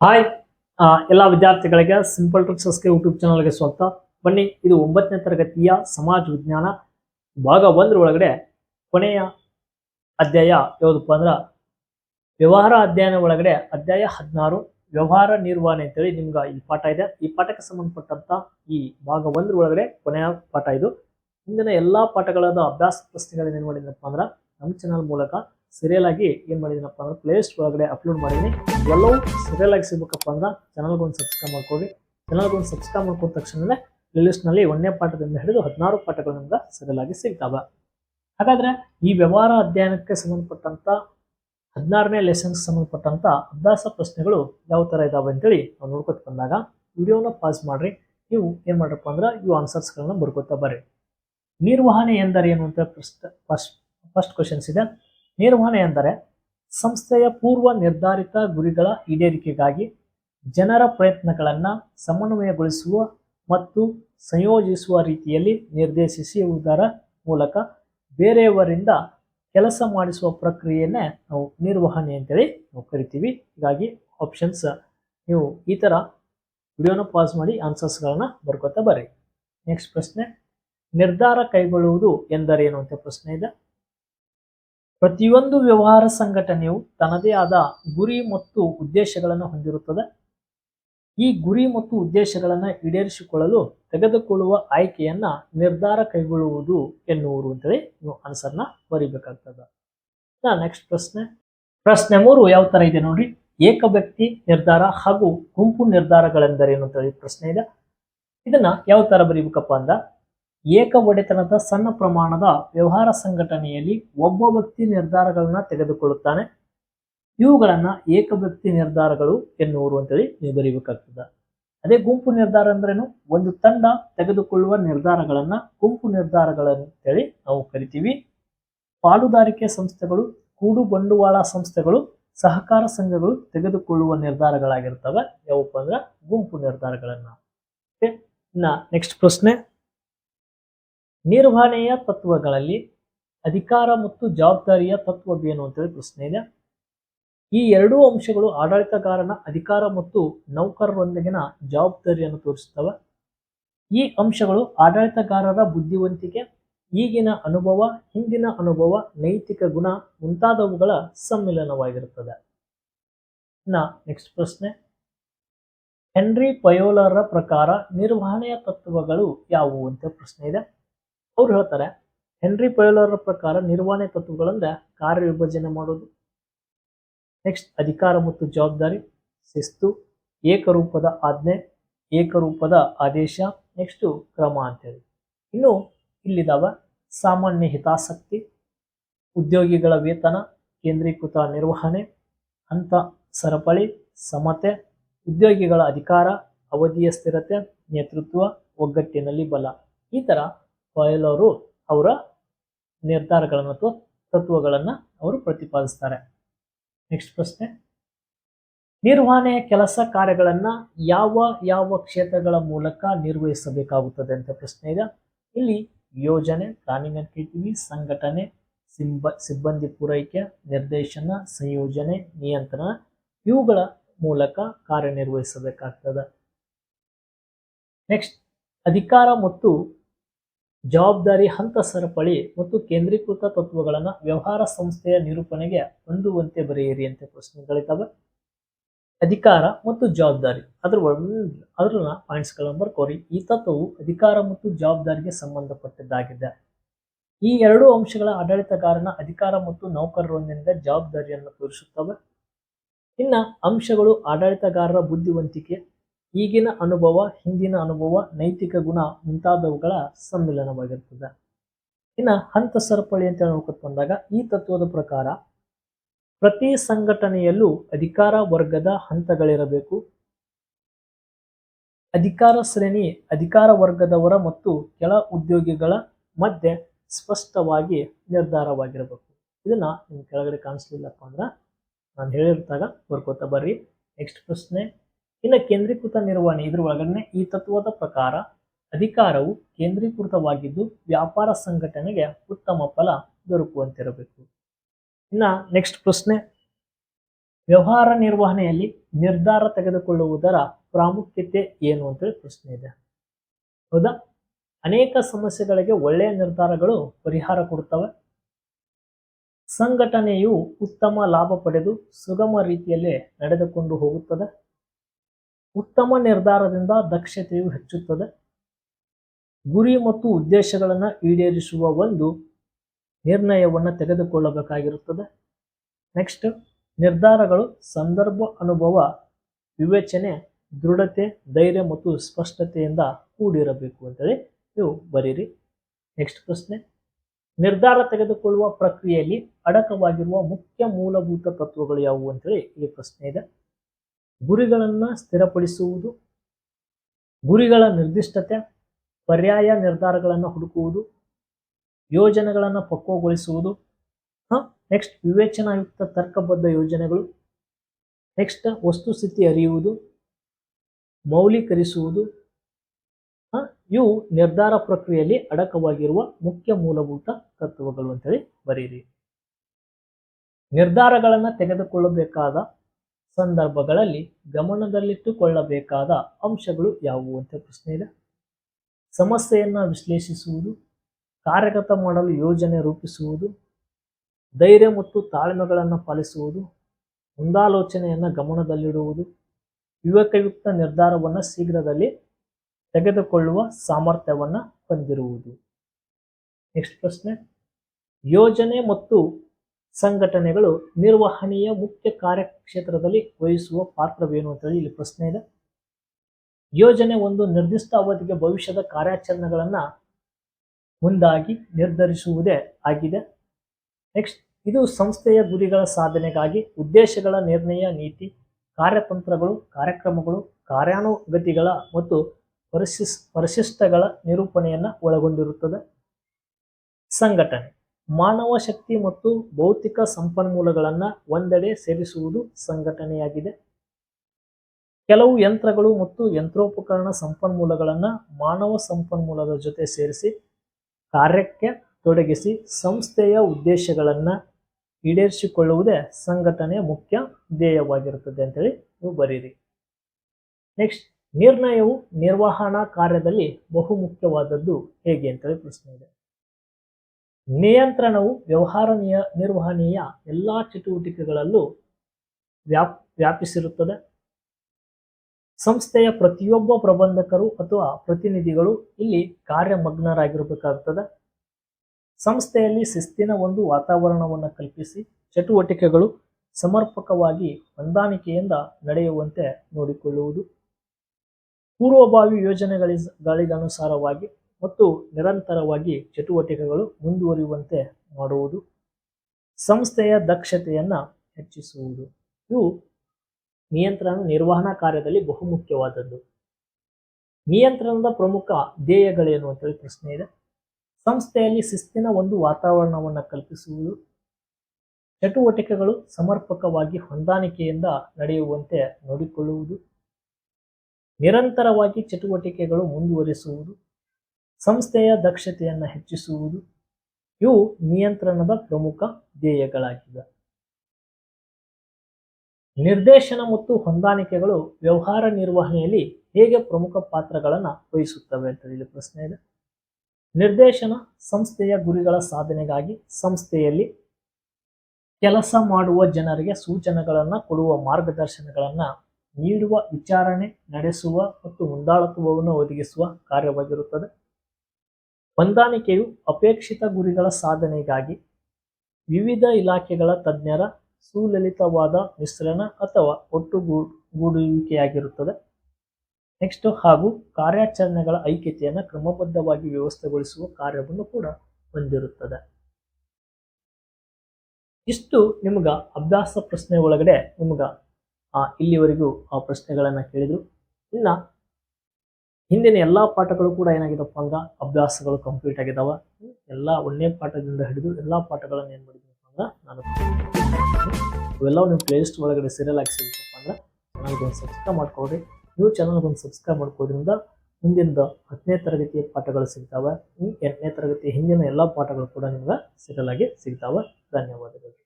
Hi ಎಲ್ಲ ವಿದ್ಯಾರ್ಥಿಗಳಿಗೆ simple ಟ್ರಿಕ್ಸಸ್ಗೆ YouTube ಚಾನಲ್ಗೆ ಸ್ವಾಗತ. ಬನ್ನಿ, ಇದು ಒಂಬತ್ತನೇ ತರಗತಿಯ ಸಮಾಜ ವಿಜ್ಞಾನ ಭಾಗ ಒಂದರ ಒಳಗಡೆ ಕೊನೆಯ ಅಧ್ಯಾಯ ಯಾವುದಪ್ಪ ಅಂದ್ರೆ, ವ್ಯವಹಾರ ಅಧ್ಯಯನ ಒಳಗಡೆ ಅಧ್ಯಾಯ ಹದಿನಾರು, ವ್ಯವಹಾರ ನಿರ್ವಹಣೆ ಅಂತೇಳಿ ನಿಮ್ಗೆ ಈ ಪಾಠ ಇದೆ. ಈ ಪಾಠಕ್ಕೆ ಸಂಬಂಧಪಟ್ಟಂತ ಈ ಭಾಗ ಒಂದರ ಒಳಗಡೆ ಕೊನೆಯ ಪಾಠ ಇದು. ಹಿಂದಿನ ಎಲ್ಲಾ ಪಾಠಗಳಾದ ಅಭ್ಯಾಸ ಪ್ರಶ್ನೆಗಳನ್ನ ಏನು ಮಾಡಿದ್ರಪ್ಪ ಅಂದ್ರೆ, ನಮ್ಮ ಚಾನಲ್ ಮೂಲಕ ಸೀರಿಯಲ್ ಆಗಿ ಏನ್ ಮಾಡಿದೀನಪ್ಪ ಅಂದ್ರೆ ಪ್ಲೇ ಸ್ಟೋರ್ ಒಳಗಡೆ ಅಪ್ಲೋಡ್ ಮಾಡಿದೀನಿ ಎಲ್ಲವೂ ಸೀರಿಯಲ್ ಆಗಿ ಸಿಗ್ಬೇಕಪ್ಪ ಅಂದ್ರೆ ಚಾನಲ್ಗೆ ಒಂದು ಸಬ್ಸ್ಕ್ರೈಬ್ ಮಾಡ್ಕೊಳ್ಳಿ ಚಾನಲ್ಗೆ ಒಂದು ಸಬ್ಸ್ಕ್ರೈಬ್ ಮಾಡ್ಕೊಂಡ ತಕ್ಷಣನೇ ಪ್ಲೇಲಿಸ್ಟ್ನಲ್ಲಿ ಒಂದನೇ ಪಾಠದಿಂದ ಹಿಡಿದು ಹದಿನಾರು ಪಾಠಗಳು ನಿಮ್ಗೆ ಸೀರಿಯಲ್ ಆಗಿ ಸಿಗ್ತಾವ. ಹಾಗಾದ್ರೆ ಈ ವ್ಯವಹಾರ ಅಧ್ಯಯನಕ್ಕೆ ಸಂಬಂಧಪಟ್ಟಂತ, ಹದಿನಾರನೇ ಲೆಸನ್ಸ್ ಸಂಬಂಧಪಟ್ಟಂತ ಅಭ್ಯಾಸ ಪ್ರಶ್ನೆಗಳು ಯಾವ ತರ ಇದಾವೆ ಅಂತೇಳಿ ನಾವು ನೋಡ್ಕೊತ ಬಂದಾಗ ವಿಡಿಯೋನ ಪಾಸ್ ಮಾಡ್ರಿ. ನೀವು ಏನು ಮಾಡ್ರಪ್ಪ ಅಂದ್ರೆ ಇವು ಆನ್ಸರ್ಸ್ಗಳನ್ನ ಬರ್ಕೋತಾ ಬರ್ರಿ. ನಿರ್ವಹಣೆ ಎಂದರೆ ಏನು ಅಂತ ಫಸ್ಟ್ ಫಸ್ಟ್ ಕ್ವಶನ್ಸ್ ಇದೆ. ನಿರ್ವಹಣೆ ಎಂದರೆ ಸಂಸ್ಥೆಯ ಪೂರ್ವ ನಿರ್ಧಾರಿತ ಗುರಿಗಳ ಈಡೇರಿಕೆಗಾಗಿ ಜನರ ಪ್ರಯತ್ನಗಳನ್ನು ಸಮನ್ವಯಗೊಳಿಸುವ ಮತ್ತು ಸಂಯೋಜಿಸುವ ರೀತಿಯಲ್ಲಿ ನಿರ್ದೇಶಿಸುವುದರ ಮೂಲಕ ಬೇರೆಯವರಿಂದ ಕೆಲಸ ಮಾಡಿಸುವ ಪ್ರಕ್ರಿಯೆಯನ್ನೇ ನಾವು ನಿರ್ವಹಣೆ ಅಂತೇಳಿ ನಾವು ಕರಿತೀವಿ. ಹೀಗಾಗಿ ಆಪ್ಷನ್ಸ್ ನೀವು ಈ ಥರ ವಿಡಿಯೋನ ಪಾಸ್ ಮಾಡಿ ಆನ್ಸರ್ಸ್ಗಳನ್ನ ಬರ್ಕೋತಾ ಬರ್ರಿ. ನೆಕ್ಸ್ಟ್ ಪ್ರಶ್ನೆ, ನಿರ್ಧಾರ ಕೈಗೊಳ್ಳುವುದು ಎಂದರೇನು ಅಂತ ಪ್ರಶ್ನೆ ಇದೆ. ಪ್ರತಿಯೊಂದು ವ್ಯವಹಾರ ಸಂಘಟನೆಯು ತನ್ನದೇ ಆದ ಗುರಿ ಮತ್ತು ಉದ್ದೇಶಗಳನ್ನು ಹೊಂದಿರುತ್ತದೆ. ಈ ಗುರಿ ಮತ್ತು ಉದ್ದೇಶಗಳನ್ನು ಈಡೇರಿಸಿಕೊಳ್ಳಲು ತೆಗೆದುಕೊಳ್ಳುವ ಆಯ್ಕೆಯನ್ನ ನಿರ್ಧಾರ ಕೈಗೊಳ್ಳುವುದು ಎನ್ನುವರು ಅಂತೇಳಿ ನೀವು ಆನ್ಸರ್ನ ಬರೀಬೇಕಾಗ್ತದೆ. ನೆಕ್ಸ್ಟ್ ಪ್ರಶ್ನೆ. ಪ್ರಶ್ನೆ ಮೂರು ಯಾವ ತರ ಇದೆ ನೋಡಿ ಏಕ ವ್ಯಕ್ತಿ ನಿರ್ಧಾರ ಹಾಗೂ ಗುಂಪು ನಿರ್ಧಾರಗಳೆಂದರೇನು ಅಂತೇಳಿ ಪ್ರಶ್ನೆ ಇದೆ. ಇದನ್ನ ಯಾವ ತರ ಬರೀಬೇಕಪ್ಪ ಅಂದ? ಏಕ ಒಡೆತನದ ಸಣ್ಣ ಪ್ರಮಾಣದ ವ್ಯವಹಾರ ಸಂಘಟನೆಯಲ್ಲಿ ಒಬ್ಬ ವ್ಯಕ್ತಿ ನಿರ್ಧಾರಗಳನ್ನ ತೆಗೆದುಕೊಳ್ಳುತ್ತಾನೆ. ಇವುಗಳನ್ನ ಏಕ ವ್ಯಕ್ತಿ ನಿರ್ಧಾರಗಳು ಎನ್ನುವರು ಅಂತೇಳಿ ನೀವು ಬರೀಬೇಕಾಗ್ತದೆ. ಅದೇ ಗುಂಪು ನಿರ್ಧಾರ ಅಂದ್ರೇನು? ಒಂದು ತಂಡ ತೆಗೆದುಕೊಳ್ಳುವ ನಿರ್ಧಾರಗಳನ್ನ ಗುಂಪು ನಿರ್ಧಾರಗಳಂತೇಳಿ ನಾವು ಕರಿತೀವಿ. ಪಾಲುದಾರಿಕೆ ಸಂಸ್ಥೆಗಳು, ಕೂಡು ಬಂಡವಾಳ ಸಂಸ್ಥೆಗಳು, ಸಹಕಾರ ಸಂಘಗಳು ತೆಗೆದುಕೊಳ್ಳುವ ನಿರ್ಧಾರಗಳಾಗಿರ್ತವೆ. ಯಾವಪ್ಪ ಅಂದ್ರೆ ಗುಂಪು ನಿರ್ಧಾರಗಳನ್ನ. ಓಕೆ, ಇನ್ನ ನೆಕ್ಸ್ಟ್ ಪ್ರಶ್ನೆ. ನಿರ್ವಹಣೆಯ ತತ್ವಗಳಲ್ಲಿ ಅಧಿಕಾರ ಮತ್ತು ಜವಾಬ್ದಾರಿಯ ತತ್ವವೇನು ಅಂತೇಳಿ ಪ್ರಶ್ನೆ ಇದೆ. ಈ ಎರಡೂ ಅಂಶಗಳು ಆಡಳಿತಗಾರನ ಅಧಿಕಾರ ಮತ್ತು ನೌಕರರೊಂದಿಗಿನ ಜವಾಬ್ದಾರಿಯನ್ನು ತೋರಿಸುತ್ತವೆ. ಈ ಅಂಶಗಳು ಆಡಳಿತಗಾರರ ಬುದ್ಧಿವಂತಿಕೆ, ಈಗಿನ ಅನುಭವ, ಹಿಂದಿನ ಅನುಭವ, ನೈತಿಕ ಗುಣ ಮುಂತಾದವುಗಳ ಸಮ್ಮಿಲನವಾಗಿರುತ್ತದೆ. ನಾ ನೆಕ್ಸ್ಟ್ ಪ್ರಶ್ನೆ. ಹೆನ್ರಿ ಪಯೋಲರ ಪ್ರಕಾರ ನಿರ್ವಹಣೆಯ ತತ್ವಗಳು ಯಾವುವು ಅಂತ ಪ್ರಶ್ನೆ ಇದೆ. ಅವ್ರು ಹೇಳ್ತಾರೆ, ಹೆನ್ರಿ ಪಯೋಲರ ಪ್ರಕಾರ ನಿರ್ವಹಣೆ ತತ್ವಗಳಂದ್ರೆ ಕಾರ್ಯವಿಭಜನೆ ಮಾಡೋದು. ನೆಕ್ಸ್ಟ್, ಅಧಿಕಾರ ಮತ್ತು ಜವಾಬ್ದಾರಿ. ಶಿಸ್ತು, ಏಕರೂಪದ ಆಜ್ಞೆ, ಏಕರೂಪದ ಆದೇಶ. ನೆಕ್ಸ್ಟು, ಕ್ರಮ ಅಂತೇಳಿ. ಇನ್ನು ಇಲ್ಲಿದ್ದಾವ ಸಾಮಾನ್ಯ ಹಿತಾಸಕ್ತಿ, ಉದ್ಯೋಗಿಗಳ ವೇತನ, ಕೇಂದ್ರೀಕೃತ ನಿರ್ವಹಣೆ, ಹಂತ ಸರಪಳಿ, ಸಮತೆ, ಉದ್ಯೋಗಿಗಳ ಅಧಿಕಾರ, ಅವಧಿಯ ಸ್ಥಿರತೆ, ನೇತೃತ್ವ, ಒಗ್ಗಟ್ಟಿನಲ್ಲಿ ಬಲ. ಈ ತರ ಅವರು ಅವರ ನಿರ್ಧಾರಗಳನ್ನು ಅಥವಾ ತತ್ವಗಳನ್ನು ಅವರು ಪ್ರತಿಪಾದಿಸ್ತಾರೆ. ನೆಕ್ಸ್ಟ್ ಪ್ರಶ್ನೆ. ನಿರ್ವಹಣೆಯ ಕೆಲಸ ಕಾರ್ಯಗಳನ್ನು ಯಾವ ಯಾವ ಕ್ಷೇತ್ರಗಳ ಮೂಲಕ ನಿರ್ವಹಿಸಬೇಕಾಗುತ್ತದೆ ಅಂತ ಪ್ರಶ್ನೆ ಇದೆ. ಇಲ್ಲಿ ಯೋಜನೆ ಪ್ಲಾನಿಂಗ್ ಅಂತ ಸಂಘಟನೆ, ಸಿಂಬ, ಸಿಬ್ಬಂದಿ ಪೂರೈಕೆ, ನಿರ್ದೇಶನ, ಸಂಯೋಜನೆ, ನಿಯಂತ್ರಣ ಇವುಗಳ ಮೂಲಕ ಕಾರ್ಯನಿರ್ವಹಿಸಬೇಕಾಗ್ತದೆ. ನೆಕ್ಸ್ಟ್ ಅಧಿಕಾರ ಮತ್ತು ಜವಾಬ್ದಾರಿ, ಹಂತ, ಸರಪಳಿ ಮತ್ತು ಕೇಂದ್ರೀಕೃತ ತತ್ವಗಳನ್ನು ವ್ಯವಹಾರ ಸಂಸ್ಥೆಯ ನಿರೂಪಣೆಗೆ ಹೊಂದುವಂತೆ ಬರೆಯಿರಿ ಅಂತ ಪ್ರಶ್ನೆಗಳಿದ್ದಾವೆ. ಅಧಿಕಾರ ಮತ್ತು ಜವಾಬ್ದಾರಿ, ಅದ್ರ ಅದರ ಪಾಯಿಂಟ್ಸ್ಗಳನ್ನು ಬರ್ಕೋರಿ. ಈ ತತ್ವವು ಅಧಿಕಾರ ಮತ್ತು ಜವಾಬ್ದಾರಿಗೆ ಸಂಬಂಧಪಟ್ಟದ್ದಾಗಿದೆ. ಈ ಎರಡು ಅಂಶಗಳ ಆಡಳಿತಗಾರನ ಅಧಿಕಾರ ಮತ್ತು ನೌಕರರೊಂದಿನಿಂದ ಜವಾಬ್ದಾರಿಯನ್ನು ತೋರಿಸುತ್ತವೆ. ಇನ್ನ ಅಂಶಗಳು ಆಡಳಿತಗಾರರ ಬುದ್ಧಿವಂತಿಕೆ ಈಗಿನ ಅನುಭವ, ಹಿಂದಿನ ಅನುಭವ, ನೈತಿಕ ಗುಣ ಮುಂತಾದವುಗಳ ಸಮ್ಮಿಲನವಾಗಿರ್ತದೆ. ಇನ್ನು ಹಂತ ಸರಪಳಿ ಅಂತ ನೋಡ್ಕೊತ ಬಂದಾಗ ಈ ತತ್ವದ ಪ್ರಕಾರ ಪ್ರತಿ ಸಂಘಟನೆಯಲ್ಲೂ ಅಧಿಕಾರ ವರ್ಗದ ಹಂತಗಳಿರಬೇಕು. ಅಧಿಕಾರ ಶ್ರೇಣಿ, ಅಧಿಕಾರ ವರ್ಗದವರ ಮತ್ತು ಕೆಳ ಉದ್ಯೋಗಿಗಳ ಮಧ್ಯೆ ಸ್ಪಷ್ಟವಾಗಿ ನಿರ್ಧಾರವಾಗಿರಬೇಕು. ಇದನ್ನ ನಿಮ್ ಕೆಳಗಡೆ ಕಾಣಿಸ್ಲಿಲ್ಲಪ್ಪ ಅಂದ್ರೆ ನಾನು ಹೇಳಿರ್ತಾಗ ಬರ್ಕೋತಾ ಬರ್ರಿ. ನೆಕ್ಸ್ಟ್ ಪ್ರಶ್ನೆ. ಇನ್ನು ಕೇಂದ್ರೀಕೃತ ನಿರ್ವಹಣೆ ಇದ್ರ ಈ ತತ್ವದ ಪ್ರಕಾರ ಅಧಿಕಾರವು ಕೇಂದ್ರೀಕೃತವಾಗಿದ್ದು ವ್ಯಾಪಾರ ಸಂಘಟನೆಗೆ ಉತ್ತಮ ಫಲ ದೊರಕುವಂತಿರಬೇಕು. ಇನ್ನ ನೆಕ್ಸ್ಟ್ ಪ್ರಶ್ನೆ. ವ್ಯವಹಾರ ನಿರ್ವಹಣೆಯಲ್ಲಿ ನಿರ್ಧಾರ ತೆಗೆದುಕೊಳ್ಳುವುದರ ಪ್ರಾಮುಖ್ಯತೆ ಏನು ಅಂತೇಳಿ ಪ್ರಶ್ನೆ ಇದೆ. ಹೌದಾ? ಅನೇಕ ಸಮಸ್ಯೆಗಳಿಗೆ ಒಳ್ಳೆಯ ನಿರ್ಧಾರಗಳು ಪರಿಹಾರ ಕೊಡುತ್ತವೆ. ಸಂಘಟನೆಯು ಉತ್ತಮ ಲಾಭ ಪಡೆದು ಸುಗಮ ರೀತಿಯಲ್ಲಿ ನಡೆದುಕೊಂಡು ಹೋಗುತ್ತದೆ. ಉತ್ತಮ ನಿರ್ಧಾರದಿಂದ ದಕ್ಷತೆಯು ಹೆಚ್ಚುತ್ತದೆ. ಗುರಿ ಮತ್ತು ಉದ್ದೇಶಗಳನ್ನು ಈಡೇರಿಸುವ ಒಂದು ನಿರ್ಣಯವನ್ನು ತೆಗೆದುಕೊಳ್ಳಬೇಕಾಗಿರುತ್ತದೆ. ನೆಕ್ಸ್ಟ್ ನಿರ್ಧಾರಗಳು ಸಂದರ್ಭ, ಅನುಭವ, ವಿವೇಚನೆ, ದೃಢತೆ, ಧೈರ್ಯ ಮತ್ತು ಸ್ಪಷ್ಟತೆಯಿಂದ ಕೂಡಿರಬೇಕು ಅಂತೇಳಿ ನೀವು ಬರೀರಿ. ನೆಕ್ಸ್ಟ್ ಪ್ರಶ್ನೆ, ನಿರ್ಧಾರ ತೆಗೆದುಕೊಳ್ಳುವ ಪ್ರಕ್ರಿಯೆಯಲ್ಲಿ ಅಡಕವಾಗಿರುವ ಮುಖ್ಯ ಮೂಲಭೂತ ತತ್ವಗಳು ಯಾವುವು ಅಂತೇಳಿ ಇಲ್ಲಿ ಪ್ರಶ್ನೆ ಇದೆ. ಗುರಿಗಳನ್ನು ಸ್ಥಿರಪಡಿಸುವುದು, ಗುರಿಗಳ ನಿರ್ದಿಷ್ಟತೆ, ಪರ್ಯಾಯ ನಿರ್ಧಾರಗಳನ್ನು ಹುಡುಕುವುದು, ಯೋಜನೆಗಳನ್ನು ಪಕ್ವಗೊಳಿಸುವುದು ನೆಕ್ಸ್ಟ್ ವಿವೇಚನಾಯುಕ್ತ ತರ್ಕಬದ್ಧ ಯೋಜನೆಗಳು ನೆಕ್ಸ್ಟ್ ವಸ್ತುಸ್ಥಿತಿ ಅರಿಯುವುದು, ಮೌಲ್ಯೀಕರಿಸುವುದು ಇವು ನಿರ್ಧಾರ ಪ್ರಕ್ರಿಯೆಯಲ್ಲಿ ಅಡಕವಾಗಿರುವ ಮುಖ್ಯ ಮೂಲಭೂತ ತತ್ವಗಳು ಅಂತೇಳಿ ಬರೀರಿ. ನಿರ್ಧಾರಗಳನ್ನು ತೆಗೆದುಕೊಳ್ಳಬೇಕಾದ ಸಂದರ್ಭಗಳಲ್ಲಿ ಗಮನದಲ್ಲಿಟ್ಟುಕೊಳ್ಳಬೇಕಾದ ಅಂಶಗಳು ಯಾವುವು ಅಂತ ಪ್ರಶ್ನೆ ಇದೆ. ಸಮಸ್ಯೆಯನ್ನು ವಿಶ್ಲೇಷಿಸುವುದು, ಕಾರ್ಯಗತ ಮಾಡಲು ಯೋಜನೆ ರೂಪಿಸುವುದು, ಧೈರ್ಯ ಮತ್ತು ತಾಳ್ಮೆಗಳನ್ನು ಪಾಲಿಸುವುದು, ಮುಂದಾಲೋಚನೆಯನ್ನು ಗಮನದಲ್ಲಿಡುವುದು ವಿವೇಕಯುಕ್ತ ನಿರ್ಧಾರವನ್ನು ಶೀಘ್ರದಲ್ಲಿ ತೆಗೆದುಕೊಳ್ಳುವ ಸಾಮರ್ಥ್ಯವನ್ನು ಹೊಂದಿರುವುದು. ನೆಕ್ಸ್ಟ್ ಪ್ರಶ್ನೆ, ಯೋಜನೆ ಮತ್ತು ಸಂಘಟನೆಗಳು ನಿರ್ವಹಣೆಯ ಮುಖ್ಯ ಕಾರ್ಯಕ್ಷೇತ್ರದಲ್ಲಿ ವಹಿಸುವ ಪಾತ್ರವೇನು ಅಂತೇಳಿ ಇಲ್ಲಿ ಪ್ರಶ್ನೆ ಇದೆ. ಯೋಜನೆ ಒಂದು ನಿರ್ದಿಷ್ಟ ಅವಧಿಗೆ ಭವಿಷ್ಯದ ಕಾರ್ಯಾಚರಣೆಗಳನ್ನು ಮುಂದಾಗಿ ನಿರ್ಧರಿಸುವುದೇ ಆಗಿದೆ. ನೆಕ್ಸ್ಟ್, ಇದು ಸಂಸ್ಥೆಯ ಗುರಿಗಳ ಸಾಧನೆಗಾಗಿ ಉದ್ದೇಶಗಳ ನಿರ್ಣಯ ನೀತಿ, ಕಾರ್ಯತಂತ್ರಗಳು, ಕಾರ್ಯಕ್ರಮಗಳು, ಕಾರ್ಯಾನುಗತಿಗಳ ಮತ್ತು ಪರಿಶಿಸ್ ಪರಿಶಿಷ್ಟಗಳ ನಿರೂಪಣೆಯನ್ನು ಒಳಗೊಂಡಿರುತ್ತದೆ. ಸಂಘಟನೆ. ಮಾನವ ಶಕ್ತಿ ಮತ್ತು ಭೌತಿಕ ಸಂಪನ್ಮೂಲಗಳನ್ನು ಒಂದೆಡೆ ಸೇರಿಸುವುದು ಸಂಘಟನೆಯಾಗಿದೆ. ಕೆಲವು ಯಂತ್ರಗಳು ಮತ್ತು ಯಂತ್ರೋಪಕರಣ ಸಂಪನ್ಮೂಲಗಳನ್ನು ಮಾನವ ಸಂಪನ್ಮೂಲದ ಜೊತೆ ಸೇರಿಸಿ ಕಾರ್ಯಕ್ಕೆ ತೊಡಗಿಸಿ ಸಂಸ್ಥೆಯ ಉದ್ದೇಶಗಳನ್ನು ಈಡೇರಿಸಿಕೊಳ್ಳುವುದೇ ಸಂಘಟನೆಯ ಮುಖ್ಯ ಧ್ಯೇಯವಾಗಿರುತ್ತದೆ ಅಂತೇಳಿ ನೀವು ಬರೀರಿ. ನೆಕ್ಸ್ಟ್, ನಿರ್ಣಯವು ನಿರ್ವಹಣಾ ಕಾರ್ಯದಲ್ಲಿ ಬಹುಮುಖ್ಯವಾದದ್ದು ಹೇಗೆ ಅಂತೇಳಿ ಪ್ರಶ್ನೆ ಇದೆ. ನಿಯಂತ್ರಣವು ವ್ಯವಹಾರ ನಿಯ ನಿರ್ವಹಣೆಯ ಎಲ್ಲ ಚಟುವಟಿಕೆಗಳಲ್ಲೂ ವ್ಯಾಪ್, ವ್ಯಾಪಿಸಿರುತ್ತದೆ. ಸಂಸ್ಥೆಯ ಪ್ರತಿಯೊಬ್ಬ ಪ್ರಬಂಧಕರು ಅಥವಾ ಪ್ರತಿನಿಧಿಗಳು ಇಲ್ಲಿ ಕಾರ್ಯಮಗ್ನರಾಗಿರಬೇಕಾಗುತ್ತದೆ ಸಂಸ್ಥೆಯಲ್ಲಿ ಶಿಸ್ತಿನ ಒಂದು ವಾತಾವರಣವನ್ನು ಕಲ್ಪಿಸಿ ಚಟುವಟಿಕೆಗಳು ಸಮರ್ಪಕವಾಗಿ ಹೊಂದಾಣಿಕೆಯಿಂದ ನಡೆಯುವಂತೆ ನೋಡಿಕೊಳ್ಳುವುದು. ಪೂರ್ವಭಾವಿ ಯೋಜನೆಗಳಿಗನುಸಾರವಾಗಿ ಮತ್ತು ನಿರಂತರವಾಗಿ ಚಟುವಟಿಕೆಗಳು ಮುಂದುವರಿಯುವಂತೆ ಮಾಡುವುದು. ಸಂಸ್ಥೆಯ ದಕ್ಷತೆಯನ್ನು ಹೆಚ್ಚಿಸುವುದು. ಇವು ನಿಯಂತ್ರಣ ನಿರ್ವಹಣಾ ಕಾರ್ಯದಲ್ಲಿ ಬಹುಮುಖ್ಯವಾದದ್ದು. ನಿಯಂತ್ರಣದ ಪ್ರಮುಖ ಧ್ಯೇಯಗಳೇನು ಅಂತೇಳಿ ಪ್ರಶ್ನೆ ಇದೆ. ಸಂಸ್ಥೆಯಲ್ಲಿ ಶಿಸ್ತಿನ ಒಂದು ವಾತಾವರಣವನ್ನು ಕಲ್ಪಿಸುವುದು. ಚಟುವಟಿಕೆಗಳು ಸಮರ್ಪಕವಾಗಿ ಹೊಂದಾಣಿಕೆಯಿಂದ ನಡೆಯುವಂತೆ ನೋಡಿಕೊಳ್ಳುವುದು. ನಿರಂತರವಾಗಿ ಚಟುವಟಿಕೆಗಳು ಮುಂದುವರಿಸುವುದು. ಸಂಸ್ಥೆಯ ದಕ್ಷತೆಯನ್ನು ಹೆಚ್ಚಿಸುವುದು ಇವು ನಿಯಂತ್ರಣದ ಪ್ರಮುಖ ಧ್ಯೇಯಗಳಾಗಿವೆ. ನಿರ್ದೇಶನ ಮತ್ತು ಹೊಂದಾಣಿಕೆಗಳು ವ್ಯವಹಾರ ನಿರ್ವಹಣೆಯಲ್ಲಿ ಹೇಗೆ ಪ್ರಮುಖ ಪಾತ್ರಗಳನ್ನು ವಹಿಸುತ್ತವೆ ಅಂತ ಇಲ್ಲಿ ಪ್ರಶ್ನೆ ಇದೆ. ನಿರ್ದೇಶನ ಸಂಸ್ಥೆಯ ಗುರಿಗಳ ಸಾಧನೆಗಾಗಿ ಸಂಸ್ಥೆಯಲ್ಲಿ ಕೆಲಸ ಮಾಡುವ ಜನರಿಗೆ ಸೂಚನೆಗಳನ್ನು ಕೊಡುವ ಮಾರ್ಗದರ್ಶನಗಳನ್ನು ನೀಡುವ ವಿಚಾರಣೆ ನಡೆಸುವ ಮತ್ತು ಮುಂದಾಳತ್ವವನ್ನು ಒದಗಿಸುವ ಕಾರ್ಯವಾಗಿರುತ್ತದೆ. ಹೊಂದಾಣಿಕೆಯು ಅಪೇಕ್ಷಿತ ಗುರಿಗಳ ಸಾಧನೆಗಾಗಿ ವಿವಿಧ ಇಲಾಖೆಗಳ ತಜ್ಞರ ಸುಲಲಿತವಾದ ಮಿಶ್ರಣ ಅಥವಾ ಒಟ್ಟುಗೂಡುವಿಕೆಯಾಗಿರುತ್ತದೆ ನೆಕ್ಸ್ಟ್ ಹಾಗೂ ಕಾರ್ಯಾಚರಣೆಗಳ ಐಕ್ಯತೆಯನ್ನು ಕ್ರಮಬದ್ಧವಾಗಿ ವ್ಯವಸ್ಥೆಗೊಳಿಸುವ ಕಾರ್ಯವನ್ನು ಕೂಡ ಹೊಂದಿರುತ್ತದೆ. ಇಷ್ಟು ನಿಮ್ಗ ಅಭ್ಯಾಸ ಪ್ರಶ್ನೆ ಒಳಗಡೆ ನಿಮ್ಗ ಇಲ್ಲಿವರೆಗೂ ಆ ಪ್ರಶ್ನೆಗಳನ್ನು ಕೇಳಿದ್ರು. ಇನ್ನ ಹಿಂದಿನ ಎಲ್ಲ ಪಾಠಗಳು ಕೂಡ ಏನಾಗಿದಪ್ಪ ಅಂದ್ರ ಅಭ್ಯಾಸಗಳು ಕಂಪ್ಲೀಟ್ ಆಗಿದಾವ. ಎಲ್ಲ ಒಂದನೇ ಪಾಠದಿಂದ ಹಿಡಿದು ಎಲ್ಲ ಪಾಠಗಳನ್ನ ಏನು ಮಾಡಿದ್ವಿಪ್ಪ ಅಂದ್ರೆ ನಾನು ಇವೆಲ್ಲವೂ ನಿಮ್ಮ ಪ್ಲೇಲಿಸ್ಟ್ ಒಳಗಡೆ ಸೀರಿಯಲ್ ಆಗಿ ಸಿಗುತ್ತಪ್ಪ ಅಂದ್ರೆ ಚಾನಲ್ಗೊಂದು ಸಬ್ಸ್ಕ್ರೈಬ್ ಮಾಡ್ಕೊಳ್ರಿ. ನೀವು ಚಾನಲ್ಗೊಂದು ಸಬ್ಸ್ಕ್ರೈಬ್ ಮಾಡ್ಕೋದ್ರಿಂದ ಮುಂದಿನ ಹತ್ತನೇ ತರಗತಿಯ ಪಾಠಗಳು ಸಿಗ್ತಾವೆ. ಎಂಟನೇ ತರಗತಿ ಹಿಂದಿನ ಎಲ್ಲ ಪಾಠಗಳು ಕೂಡ ನಿಮ್ಗೆ ಸೀರಿಯಲ್ ಆಗಿ ಸಿಗ್ತಾವೆ. ಧನ್ಯವಾದಗಳು.